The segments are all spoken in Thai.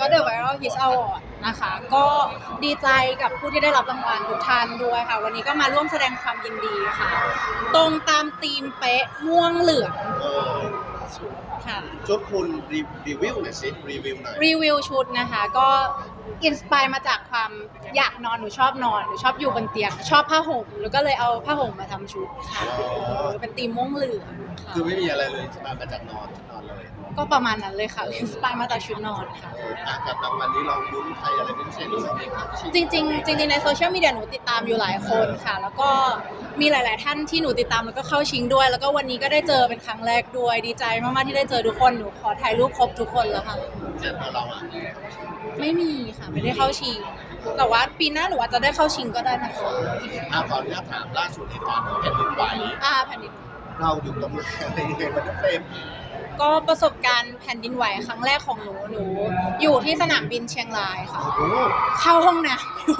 ก็ The Viral Hit Award นะคะ ก็ดีใจกับผู้ที่ได้รับรางวัลทุกท่านด้วยค่ะ วันนี้ก็มาร่วมแสดงความยินดีค่ะ ตรงตามธีมเป๊ะม่วงเหลืองเออค่ะ ชุดคุณรีรีวิวหน่อยสิรีวิวหน่อย รีวิวชุดนะคะ ก็อินสปายมาจากความอยากนอนหนูชอบนอนหนูชอบอยู่บนเตียง ชอบผ้าห่มแล้วก็เลยเอาผ้าห่มมาทำชุดค่ะเออเป็นธีมม่วงเหลืองค่ะคือไม่มีอะไรเลยสบายมาจากนอนนอนเลยก็ประมาณนั้นเลยค่ะอินสปายมาจากชุดนอนค่ะ เอออะกับรางวัลนี้เราลุ้นใครอะไรเป็นพิเศษหรือเปล่าครับจริงๆจริงๆในโซเชียลมีเดียหนูติดตามอยู่หลายคนค่ะ แล้วก็มีหลาย ๆ ท่านที่หนูติดตามแล้วก็เข้าชิงด้วย แล้วก็วันนี้ก็ได้เจอเป็นครั้งแรกด้วยดีใจมากๆที่ได้เจอทุกคนหนูขอถ่ายรูปครบทุกคนแล้วค่ะ เจ็บเราอะไม่มีค่ะ ไม่ได้เข้าชิง แต่ว่าปีหน้าหนูอาจจะได้เข้าชิงก็ได้นะคะอะขออนุญาตถามล่าสุดเหตุการณ์แผ่นดินไหวอ่าแผ่นดินเราอยู่ตรงไหนอะไรยังไงมันเฟรมก็ประสบการณ์แผ่นดินไหวครั้งแรกของหนูหนูอยู่ที่สนามบินเชียงรายค่ะโอ้โหเข้าห้องน้ำอยู่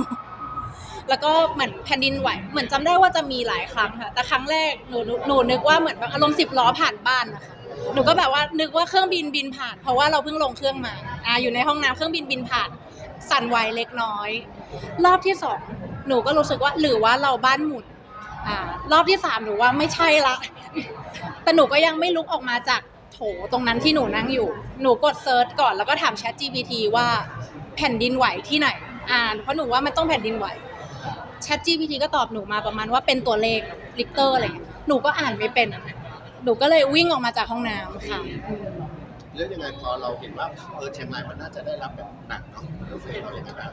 แล้วก็เหมือนแผ่นดินไหว เหมือนจำได้ว่าจะมีหลายครั้งค่ะ แต่ครั้งแรกหนูหนูหนูนึกว่าเหมือนแบบอารมณ์สิบล้อผ่านบ้านนะคะหนูก็แบบว่านึกว่าเครื่องบินบินผ่าน เพราะว่าเราเพิ่งลงเครื่องมาอ่าอยู่ในห้องน้ำเครื่องบินบินผ่าน สั่นไหวเล็กน้อย รอบที่สองหนูก็รู้สึกว่าหรือว่าเราบ้านหมุนอ่ารอบที่สามหนูว่าไม่ใช่ละ แต่หนูก็ยังไม่ลุกออกมาจากโถตรงนั้นที่หนูนั่งอยู่ หนูกดเซิร์ชก่อนแล้วก็ถาม Chat GPT ว่าแผ่นดินไหวที่ไหน อ่าเพราะหนูว่ามันต้องแผ่นดินไหว Chat GPT ก็ตอบหนูมาประมาณว่าเป็นตัวเลขลิกเตอร์อะไรอย่างเงี้ยหนูก็อ่านไม่เป็น หนูก็เลยวิ่งออกมาจากห้องน้ำค่ะ อืมแล้วยังไงพอเราเห็นว่าเออเชียงรายมันน่าจะได้รับแบบหนักเนาะแล้วเฟรมเราอย่างไรบ้าง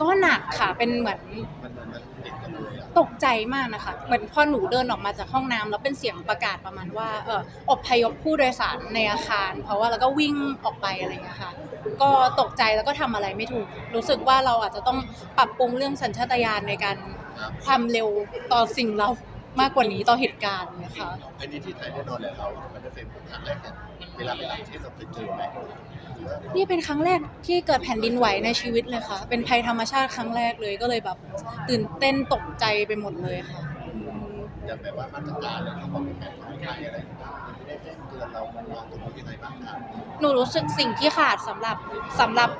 ก็หนักค่ะเป็นเหมือนมันมันมันติดกันเลยอะตกใจมากนะคะ เหมือนพอหนูเดินออกมาจากห้องน้ำแล้วเป็นเสียงประกาศประมาณว่าเอออบพยพผู้โดยสารในอาคาร เพราะว่าแล้วก็วิ่งออกไปอะไรอย่างเงี้ยค่ะ ก็ตกใจแล้วก็ทำอะไรไม่ถูก รู้สึกว่าเราอาจจะต้องปรับปรุงเรื่องสัญชาตญาณในการความเร็วต่อสิ่งเรา มากกว่านี้ต่อเหตุการณ์นะคะ อันนี้ที่ไทยแน่นอนเลยเรามันจะเฟรมครั้งแรกเนี่ยเวลาไปต่างประเทศเราเคยเจอไหมหรือว่านี่เป็นครั้งแรกที่เกิดแผ่นดินไหวในชีวิตเลยค่ะ เป็นภัยธรรมชาติครั้งแรกเลยก็เลยแบบ ตื่นเต้นตกใจไปหมดเลยค่ะ อย่างแบบว่ามาตรการอะไรเขาบอกเป็นแบบของไทยอะไรอย่างเงี้ยไม่ ได้แจ้งเตือนเรามองตรงนี้ยังไงบ้างครับหนูรู้สึกสิ่งที่ขาดสำหรับสำหรับ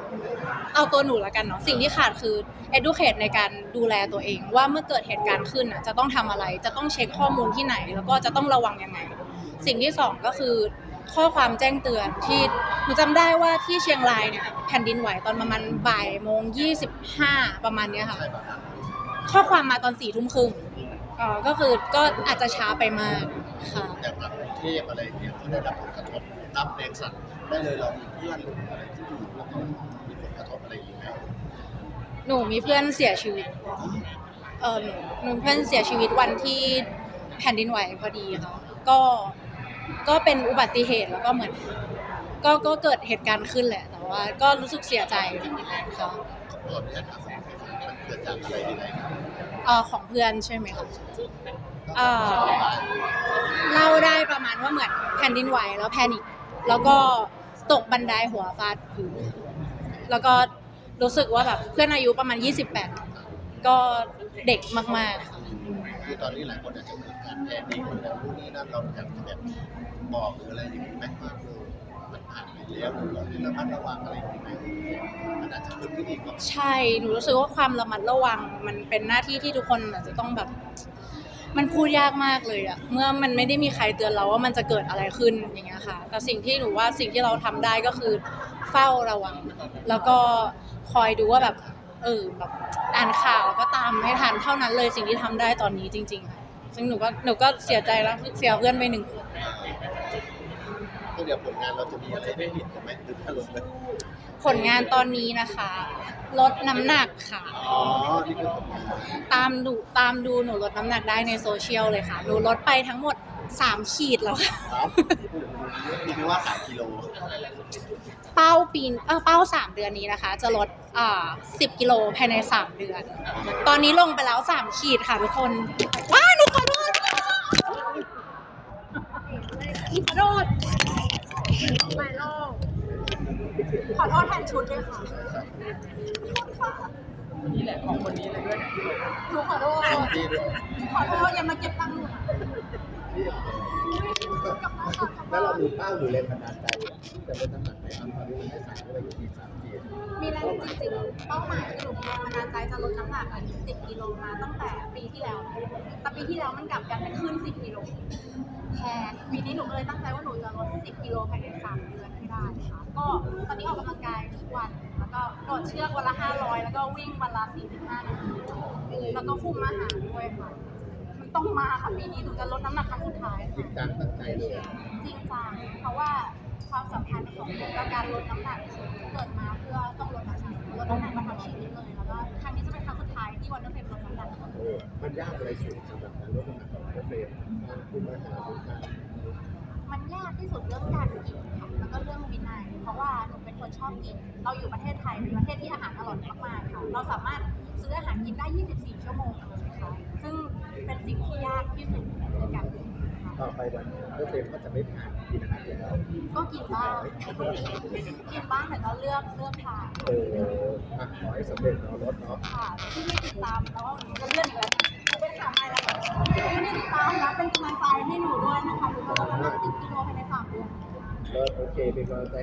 เอาตัวหนูละกันเนาะสิ่งที่ขาดคือ educate ในการดูแลตัวเอง ว่าเมื่อเกิดเหตุการณ์ขึ้นอะจะต้องทำอะไร จะต้องเช็คข้อมูลที่ไหน แล้วก็จะต้องระวังยังไง สิ่งที่สองก็คือ ข้อความแจ้งเตือนที่หนูจำได้ว่าที่เชียงรายเนี่ยแผ่นดินไหวตอนประมาณบ่ายโมงยี่สิบห้าประมาณเนี้ยค่ะใช่แบบนั้นข้อความมาตอนสี่ทุ่มครึ่งอ๋อก็คือก็อาจจะช้าไปมากค่ะ อย่างแบบกรุงเทพอะไรอย่างเงี้ยเขาได้รับผลกระทบรับแรงสั่นได้เลยเรามีเพื่อนหรืออะไรที่อยู่แล้วก็มีผลกระทบอะไรอย่างเงี้ยหนูมีเพื่อนเสียชีวิต เออหนูหนูเพื่อนเสียชีวิตวันที่แผ่นดินไหวพอดีค่ะ ก็ ก็เป็นอุบัติเหตุแล้วก็เหมือน ก็ ก็เกิดเหตุการณ์ขึ้นแหละ แต่ว่าก็รู้สึกเสียใจค่ะก่อนที่จะถามมันเกิดจากอะไรยังไงครับเออของเพื่อนใช่ไหมคะ เออเล่าได้ประมาณว่าเหมือนแผ่นดินไหวแล้วแพนิคแล้วก็ตกบันไดหัวฟาดพื้นแล้วก็รู้สึกว่าแบบเพื่อนอายุประมาณ 28 ก็เด็กมากๆค่ะคือตอนนี้หลายคนอาจจะเกิดการแพ้ดีคนแล้วนู่นนี่นั่นเราอยากจะแบบบอกหรืออะไรอย่างนี้ไหมว่าเออมันผ่านไปแล้วหรือเราจะระมัดระวังอะไรอย่างนี้ไหมมันอาจจะเกิดขึ้นอีกก็ใช่หนูรู้สึกว่าความระมัดระวังมันเป็นหน้าที่ที่ทุกคนอาจจะต้องแบบ มันพูดยากมากเลยอะเมื่อมันไม่ได้มีใครเตือนเราว่ามันจะเกิดอะไรขึ้นอย่างเงี้ยค่ะแต่สิ่งที่หนูว่าสิ่งที่เราทำได้ก็คือเฝ้าระวัง แล้วก็คอยดูว่าแบบเออแบบอ่านข่าวแล้วก็ตามให้ทันเท่านั้นเลยสิ่งที่ทำได้ตอนนี้จริง ๆ ค่ะ ซึ่งหนูก็หนูก็เสียใจแล้วเสียเพื่อนไปหนึ่งคน เดี๋ยวผลงานเราจะมีอะไรได้เห็นกันไหมหรือถ้าลดเลย ผลงานตอนนี้นะคะ ลดน้ำหนักค่ะ อ๋อนี่คือผลงานตามดูตามดูหนูลดน้ำหนักได้ในโซเชียลเลยค่ะ หนูลดไปทั้งหมด 3 ขีดแล้วค่ะ ครับนี่คือว่าสามกิโลเป้าปีนเอ้าเป้า 3 เดือนนี้นะคะ จะลดอ่า10 กิโลภายใน 3 เดือน ตอนนี้ลงไปแล้ว 3 ขีดค่ะทุกคน ว้ายหนูขอโทษขอโทษหลายรอบ ขอโทษแทนชุดด้วยค่ะนี่แหละของคนนี้เลยด้วยหนูขอโทษที่ด้วยขอโทษอย่ามาเก็บตังค์หนู แล้วเราดูเป้าหรือแรงบันดาลใจจะลดน้ำหนักไหมครับตอนนี้มันได้สามด้วยอยู่ที่สามขีดมีแรงจริงๆ เป้าหมายคือหนูมีแรงบันดาลใจจะลดน้ำหนักอะ10กิโลมาตั้งแต่ปีที่แล้วแต่ปีที่แล้วมันกลับกันเป็นขึ้น 10กิโลแทนปีนี้หนูก็เลยตั้งใจว่าหนูจะลด 10กิโลภายใน3เดือนให้ได้ค่ะ ก็ตอนนี้ออกกำลังกายทุกวัน แล้วก็โดดเชือกวันละ 500 แล้วก็วิ่งวันละ45นาทีแล้วก็คุมอาหารด้วยค่ะ ต้องมาค่ะปีนี้หนูจะลดน้ำหนักครั้งสุดท้ายจริค่ะงจังตั้งใจเลย จริงจังเพราะว่าความสัมพันธ์ของหนูกับการลดน้ำหนักเกิดมาเพื่อต้องลดน้ำหนักลดน้ำหนักมาทั้งชีวิตเลยแล้วก็ครั้งนี้จะเป็นครั้งสุดท้ายที่วันเดอร์เฟมลดน้ำหนักโอ้มันยากอะไรสุดสำหรับการลดน้ำหนักของเกษตรการคุมอาหารหรือการมันยากที่สุดเรื่องการกินค่ะแล้วก็เรื่องวินัยเพราะว่าหนูเป็นคนชอบกิน เราอยู่ประเทศไทยเป็นประเทศที่อาหารอร่อยมากๆค่ะเราสามารถซื้ออาหารกินได้ 24 ชั่วโมงเลยค่ะซึ่งเป็นสิ่งที่ยากที่สุดในการกินค่ะ ต่อไปวันเกษตรก็จะไม่ผ่านกินอาหารอยู่แล้วก็กินบ้าง กินบ้างแต่ก็เลือกเลือกทานเอออะขอให้สำเร็จเนาะรถเนาะค่ะที่ไม่ติดตามแล้วหนูจะเลื่อนอีกแล้วหนูเป็นข่าวใหม่แล้วที่ไม่ติดตามนะเป็นกำลังใจให้หนูด้วยนะคะหนูจะลดน้ำหนัก10กิโลภายใน3เดือนก็โอเคเป็นกำลังใจ